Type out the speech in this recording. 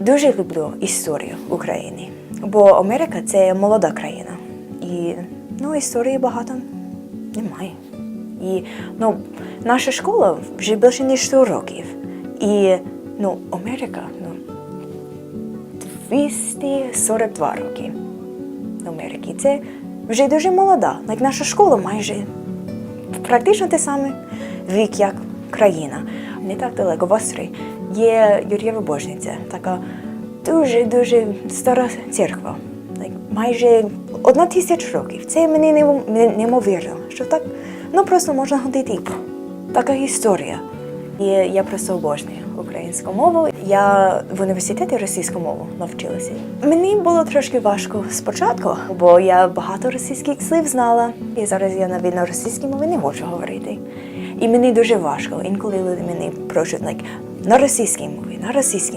Дуже люблю історію України, бо Америка це молода країна. І ну, історії багато немає. І ну, наша школа вже більше ніж 100 років. І ну, Америка ну, 242 роки. Америки. Це вже дуже молода. Like наша школа майже практично те саме вік, як країна. Не так далеко в Австрії є Юр'єва Божниця, така дуже-дуже стара церква. Майже одна тисяча років. Це мені неймовірно, що так ну, просто можна ходити. Така історія. І я просто обожнюю українську мову. Я в університеті російську мову навчилася. Мені було трошки важко спочатку, бо я багато російських слів знала, і зараз я навіть на російській мові не можу говорити. І мені дуже важко. Інколи люди мені просять like, на російській мові, на російській мові.